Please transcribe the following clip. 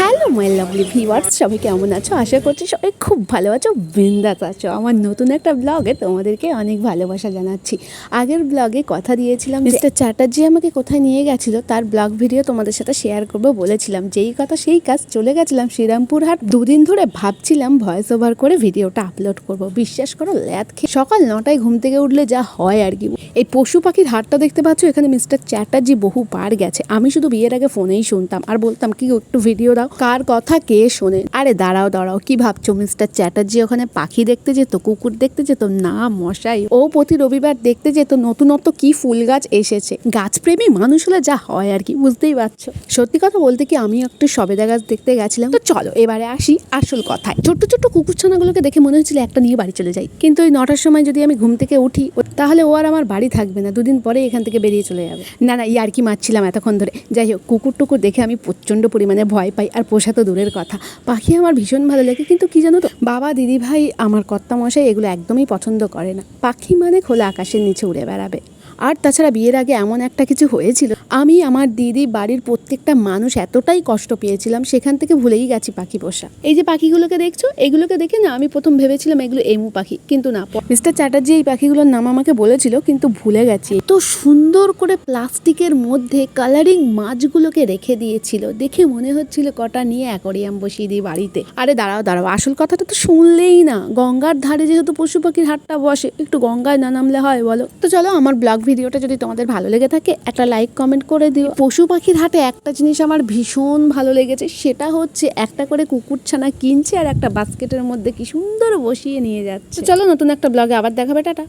Hello my lovely viewers সবাই কেমন আছো? আশা করছি সবাই খুব ভালো আছো, বিন্দাস আছো। আমার নতুন একটা ব্লগে তোমাদেরকে অনেক ভালোবাসা জানাচ্ছি। আগের ব্লগে কথা দিয়েছিলাম মিস্টার চ্যাটার্জি আমাকে কোথায় নিয়ে গেছিল, তার ব্লগ ভিডিও তোমাদের সাথে শেয়ার করব বলেছিলাম। যেই কথা সেই কাজ চলে গেছিলাম শ্রীরামপুর হাট। দুদিন ধরে ভাবছিলাম ভয়েস ওভার করে ভিডিওটা আপলোড করব। বিশ্বাস করো, ল্যাদ খেয়ে সকাল নটায় ঘুম থেকে উঠলে যা হয় আর কি। এই পশু পাখির হাটটা দেখতে পাচ্ছ, এখানে মিস্টার চ্যাটার্জি বহু বার গেছে। আমি শুধু বিয়ের আগে ফোনেই শুনতাম। আর বলতাম, কি একটু ভিডিও দাও। কার কথা কে শোনে? আরে দাঁড়াও দাঁড়াও, কি ভাবছ, মিস্টার চ্যাটার্জি? ওখানে পাখি দেখতে যেত, কুকুর দেখতে যেত? না, মশাই, ও প্রতি রবিবার দেখতে যেত, নতুনত্ব কি ফুল গাছ এসেছে। গাছপ্রেমী মানুষ হলে যা হয় আর কি, বুঝতেই পারছ। সত্যি কথা বলতে কি আমি একটু সবেদা গাছ দেখতে গেছিলাম। তো চলো, এবারে আসি আসল কথায়। ছোট্ট ছোট্ট কুকুরছানাগুলোকে দেখে মনে হচ্ছিল একটা নিয়ে বাড়ি চলে যাই। কিন্তু ওই নটার সময় যদি আমি ঘুম থেকে উঠি তাহলে ও আর আমার বাড়ি থাকবে না। দুদিন পরে এখান থেকে বেরিয়ে চলে যাবে। না না ইয়ার কি মারছিলাম এতক্ষণ ধরে। যাই হোক কুকুর টুকুর দেখে আমি প্রচণ্ড পরিমাণে ভয় পাই। আর পোষা তো দূরের কথা। পাখি আমার ভীষণ ভালো লাগে, কিন্তু কি জানো তো, বাবা দিদি ভাই আমার কর্তামশাই এগুলো একদমই পছন্দ করে না। পাখি মানে খোলা আকাশের নিচে উড়ে বেড়াবে। আর তাছাড়া বিয়ের আগে এমন একটা কিছু হয়েছিল। আমি আমার দিদি বাড়ির প্রত্যেকটা মানুষ এতটাই কষ্ট পেয়েছিলাম, সেখান থেকে ভুলেই গেছি পাখি পোষা। এই যে পাখিগুলোকে দেখছ, এগুলোকে দেখে না আমি প্রথম ভেবেছিলাম এগুলো এমু পাখি, কিন্তু না মিস্টার চ্যাটার্জি এই পাখিগুলোর নাম আমাকে বলেছিল, কিন্তু ভুলে গেছি। তো সুন্দর করে প্লাস্টিকের মধ্যে কালারিং মাছগুলোকে রেখে দিয়েছিল। দেখে মনে হচ্ছিল কটা নিয়ে অ্যাকোরিয়াম বসিয়ে দিই বাড়িতে। আরে দাঁড়াও দাঁড়াও, আসল কথাটা তো শুনলেই না। গঙ্গার ধারে যেহেতু পশু পাখির হাটটা বসে, একটু গঙ্গায় না নামলে হয় বলো? তো চলো আমার ব্লগ ভিডিওটা যদি তোমাদের ভালো লেগে থাকে, একটা লাইক কমেন্ট করে দিও। পশু পাখির হাটে একটা জিনিস আমার ভীষণ ভালো লেগেছে, সেটা হচ্ছে একটা করে কুকুরছানা কিনছে আর একটা বাস্কেটের মধ্যে কি সুন্দর বসিয়ে নিয়ে যাচ্ছে। চলো নতুন একটা ব্লগে আবার দেখাবে, টাটা।